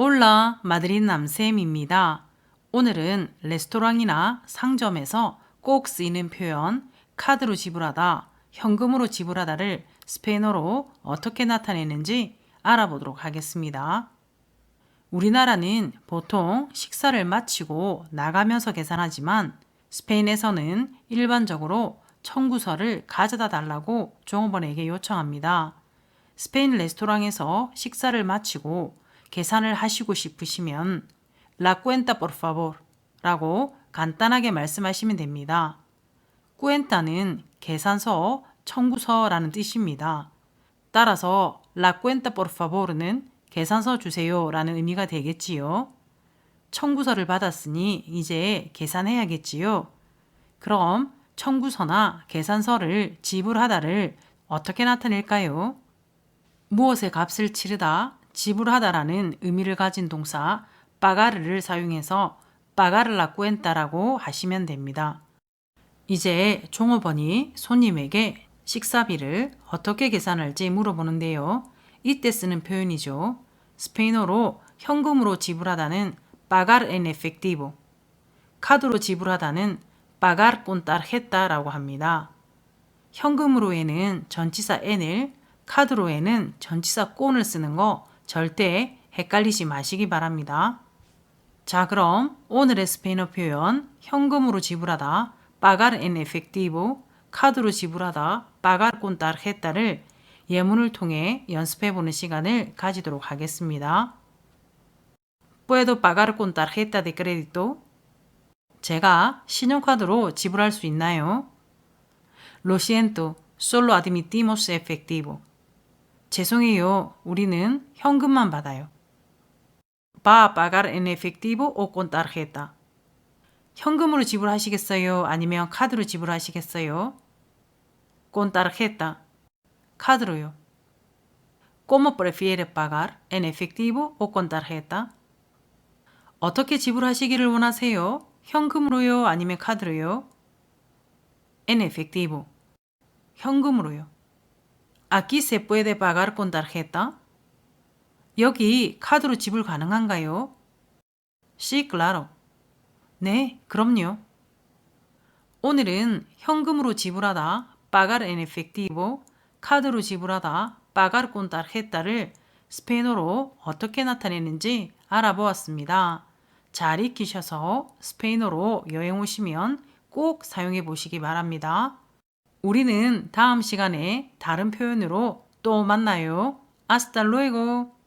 올라 마드린 남쌤입니다. 오늘은 레스토랑이나 상점에서 꼭 쓰이는 표현 카드로 지불하다, 현금으로 지불하다를 스페인어로 어떻게 나타내는지 알아보도록 하겠습니다. 우리나라는 보통 식사를 마치고 나가면서 계산하지만 스페인에서는 일반적으로 청구서를 가져다 달라고 종업원에게 요청합니다. 스페인 레스토랑에서 식사를 마치고 계산을 하시고 싶으시면 La cuenta por favor 라고 간단하게 말씀하시면 됩니다. cuenta는 계산서, 청구서라는 뜻입니다. 따라서 La cuenta por favor는 계산서 주세요 라는 의미가 되겠지요. 청구서를 받았으니 이제 계산해야겠지요. 그럼 청구서나 계산서를 지불하다를 어떻게 나타낼까요? 무엇의 값을 치르다, 지불하다라는 의미를 가진 동사 빠가르를 사용해서 빠가르라 꾸엔따라고 하시면 됩니다. 이제 종업원이 손님에게 식사비를 어떻게 계산할지 물어보는데요. 이때 쓰는 표현이죠. 스페인어로 현금으로 지불하다는 pagar en efectivo, 카드로 지불하다는 pagar con tarjeta라고 합니다. 현금으로에는 전치사 n을, 카드로에는 전치사 꼰을 쓰는 거 절대 헷갈리지 마시기 바랍니다. 자, 그럼 오늘의 스페인어 표현 현금으로 지불하다 pagar en efectivo, 카드로 지불하다 pagar con tarjeta를 예문을 통해 연습해 보는 시간을 가지도록 하겠습니다. ¿Puedo pagar con tarjeta de crédito? 제가 신용카드로 지불할 수 있나요? Lo siento, solo admitimos efectivo. 죄송해요. 우리는 현금만 받아요. ¿Va a pagar en efectivo o con tarjeta? 현금으로 지불하시겠어요? 아니면 카드로 지불하시겠어요? Con tarjeta. 카드로요. ¿Cómo prefiere pagar? ¿En efectivo o con tarjeta? 어떻게 지불하시기를 원하세요? 현금으로요? 아니면 카드로요? En efectivo. 현금으로요. Aquí se puede pagar con tarjeta? 여기 카드로 지불 가능한가요? Sí, claro. 네, 그럼요. 오늘은 현금으로 지불하다 pagar en efectivo, 카드로 지불하다 pagar con tarjeta를 스페인어로 어떻게 나타내는지 알아보았습니다. 잘 익히셔서 스페인어로 여행 오시면 꼭 사용해 보시기 바랍니다. 우리는 다음 시간에 다른 표현으로 또 만나요. Luego.